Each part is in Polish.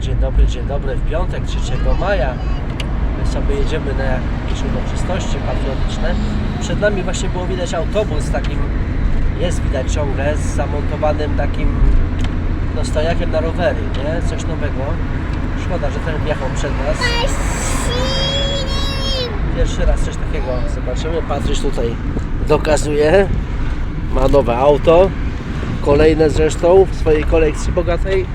Dzień dobry, dzień dobry. W piątek 3 maja my sobie jedziemy na jakieś uroczystości patriotyczne. Przed nami właśnie było widać autobus takim, jest widać ciągle, z zamontowanym takim no, stojakiem na rowery, nie? Coś nowego. Szkoda, że ten wjechał przed nas. Pierwszy raz coś takiego zobaczymy. Patryś tutaj dokazuje. Ma nowe auto. Kolejne zresztą w swojej kolekcji bogatej.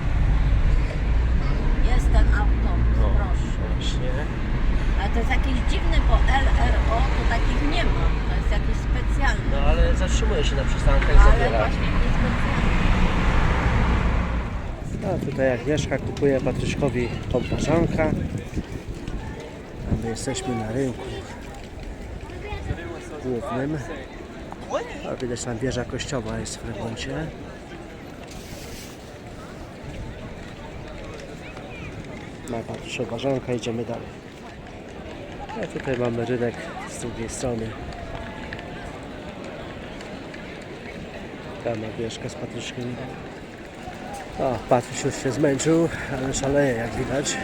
Jest ten autobus, No, proszę. właśnie. Ale to jest jakieś dziwne, bo LRO to takich nie ma. To jest jakieś specjalne. No ale zatrzymuje się na przystankach i Ale zabiera. właśnie niespecjalne. A tutaj Agnieszka kupuje Patryśkowi komparzanka. A my jesteśmy na rynku głównym. A widać tam wieża kościoła jest w remoncie. Ma Patryś komparzanka, idziemy dalej. A tutaj mamy rynek z drugiej strony. Tam Agnieszka z Patryszkiem. O, Patryś już się zmęczył, ale szaleje jak widać.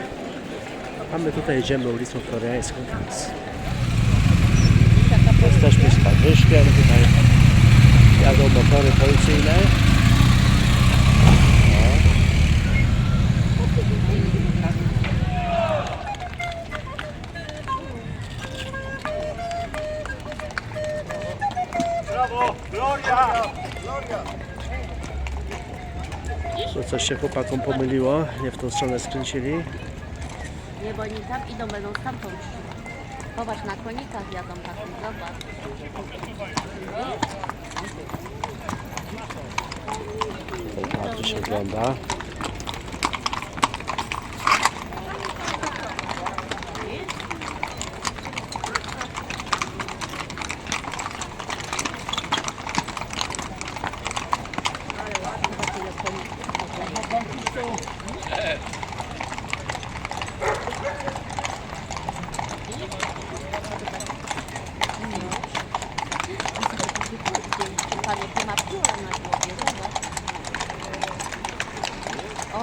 A my tutaj jedziemy ulicą Floriańską, więc jesteśmy z Patryszkiem, tutaj jadą motory policyjne. Się chłopakom pomyliło, nie w tą stronę skręcili. Nie, bo oni tam idą, będą stamtąd szli. Popatrz, na konikach jadą takim, zobacz. Tutaj Patryś ogląda.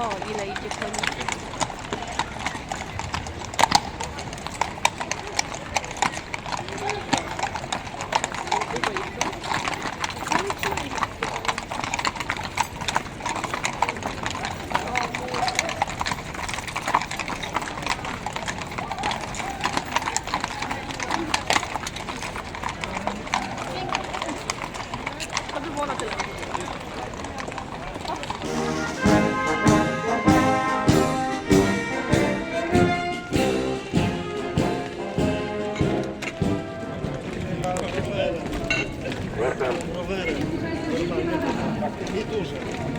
O, ile idzie koników.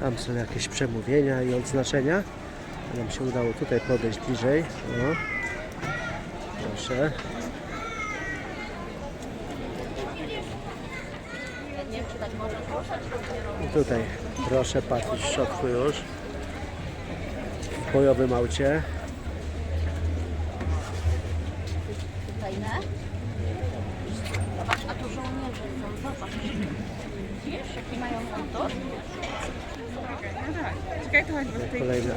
Tam są jakieś przemówienia i odznaczenia. Nam się udało tutaj podejść bliżej. O. Proszę. I tutaj proszę patrzeć w środku już. W bojowym aucie. A tu żołnierze są, zobacz. Wiesz, jaki mają kontur? Czekaj, to chodź, bo tutaj Kolejne.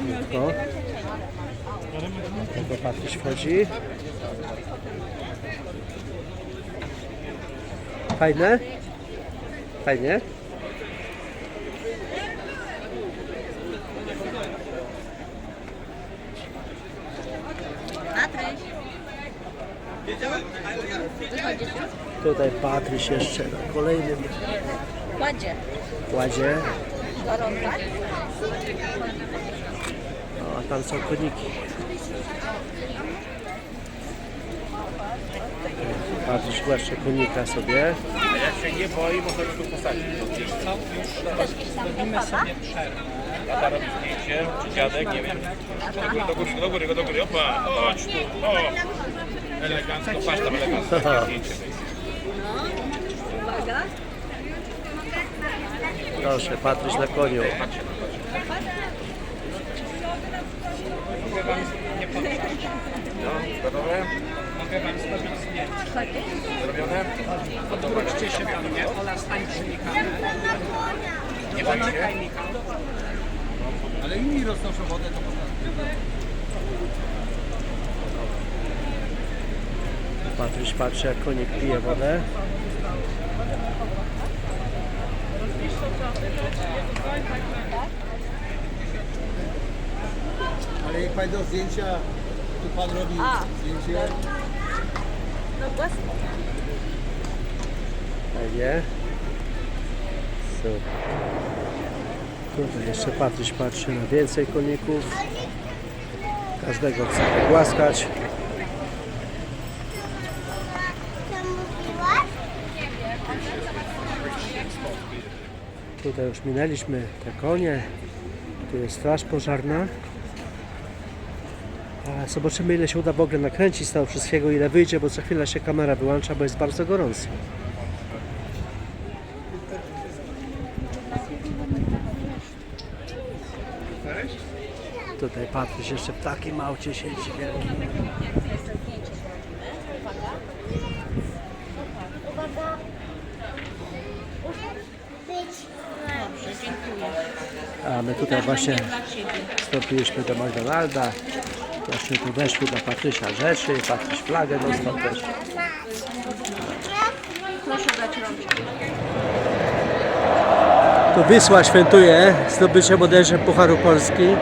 Tego patrzeć wchodzi. Fajne? Fajnie? Tutaj Patryś jeszcze na kolejnym Kładzie. kładzie. Gorąca? O, a tam są koniki. Patryś głaszcze konika sobie. Jak się nie boi, można go tu posadzić. Tata robi zdjęcie, czy dziadek, nie wiem. Do góry, do góry, do góry, do góry, opa, chodź tu, o. Elegancko, patrz tam elegancko, zdjęcie. Uwaga. Proszę, Patryś na koniu. No, gotowe? Zrobione? Odwróćcie się do mnie, Ola stań przy Michale. Nie się? Michał. Ale inni roznoszą wodę, to można... Patryś patrzy jak konik pije wodę. Ale jak Pan do zdjęcia, tu Pan robi A. zdjęcie. No właśnie. Fajnie. Super. Tutaj jeszcze Patryś patrzy na więcej koników. Każdego chce pogłaskać. Tutaj już minęliśmy te konie. Tu jest straż pożarna. Zobaczymy ile się uda w ogóle nakręcić z tego wszystkiego, ile wyjdzie, bo co chwilę się kamera wyłącza, bo jest bardzo gorąco. Tutaj Patryś jeszcze w takim aucie siedzi wielkim. A my tutaj właśnie wstąpiliśmy do McDonalda. Właśnie tu weszły dla Patrysia rzeczy. Patryś flagę dostał też. Proszę dać rączkę. Tu Wisła świętuje zdobycie bodajże Pucharu Polski.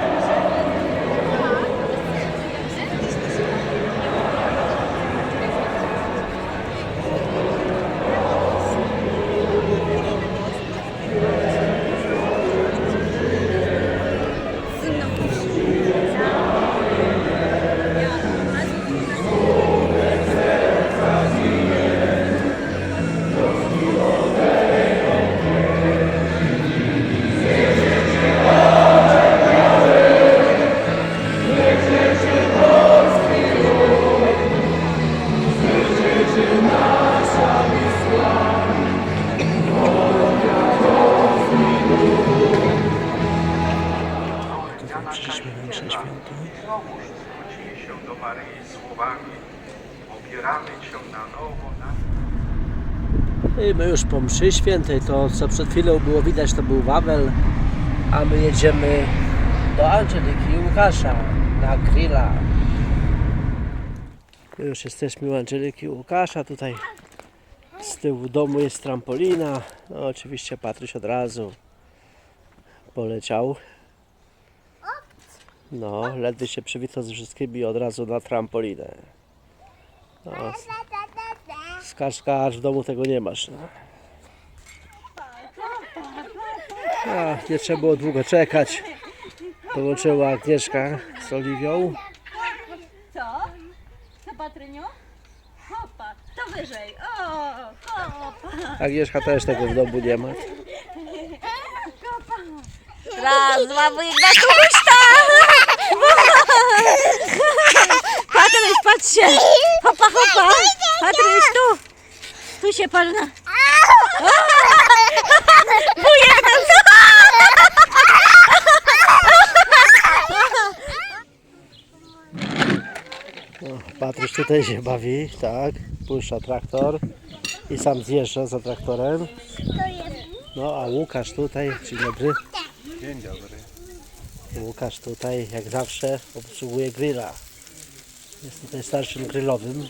I my już po mszy świętej, to co przed chwilą było widać, to był Wawel, a my jedziemy do Angeliki i Łukasza na grilla. My już jesteśmy u Angeliki i Łukasza, tutaj z tyłu domu jest trampolina, no oczywiście Patryś od razu poleciał. No, ledwie się przywitał z wszystkimi od razu na trampolinę. No, Skacz, skacz, w domu tego nie masz. No. A, nie trzeba było długo czekać. Dołączyła Agnieszka z Oliwią. Co? Co, Patryniu? Hopa. To wyżej. O, hopa. Agnieszka też tego w domu nie ma. Raz, dwa, na kuszta! Patryś, patrz się! Hopa, hopa! Patryś, tu! Tu się patrz na... Wujek na No, Patryś tutaj się bawi, tak. Puszcza traktor i sam zjeżdża za traktorem. No a Łukasz tutaj, dzień dobry. Dzień dobry. Łukasz tutaj, jak zawsze, obsługuje grilla. Jest tutaj starszym grillowym.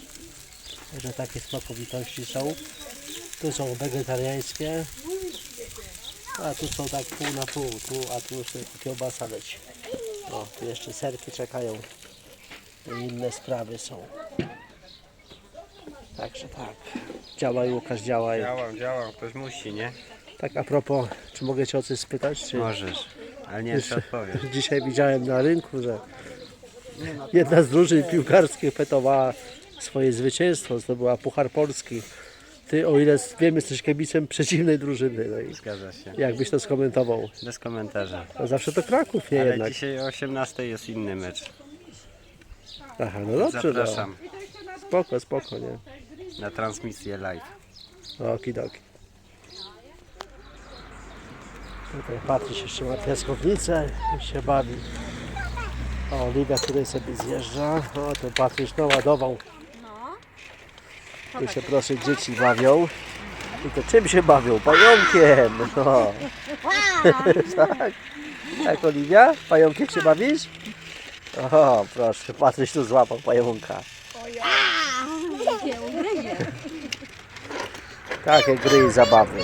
Także takie smakowitości są. Tu są wegetariańskie. A tu są tak pół na pół, tu, a tu już tylko kiełbasa leci. O, tu jeszcze serki czekają. I inne sprawy są. Także tak. Działaj Łukasz, działaj. Działam, działam, ktoś musi, nie? Tak a propos, czy mogę Cię o coś spytać? Czy... Możesz, ale nie wiem, czy odpowiesz. Dzisiaj widziałem na rynku, że jedna z drużyn piłkarskich petowała swoje zwycięstwo, zdobyła Puchar Polski. Ty, o ile wiem, jesteś kibicem przeciwnej drużyny. No i Zgadza się. jakbyś to skomentował? Bez komentarza. No zawsze to Kraków, nie Ale jednak. dzisiaj o 18 jest inny mecz. Aha, no dobrze, no. Zapraszam Spoko, spoko, nie? na transmisję live. Okidoki. Tutaj Patryś jeszcze ma piaskownicę i się bawi. O, Oliwia tutaj sobie zjeżdża. O, ten Patryś naładował. Tu się proszę dzieci bawią. I to czym się bawią? Pająkiem! No. tak? Tak, Oliwia? Pająkiem się bawisz? O, proszę, Patryś tu złapał pająka. Takie gry i zabawy.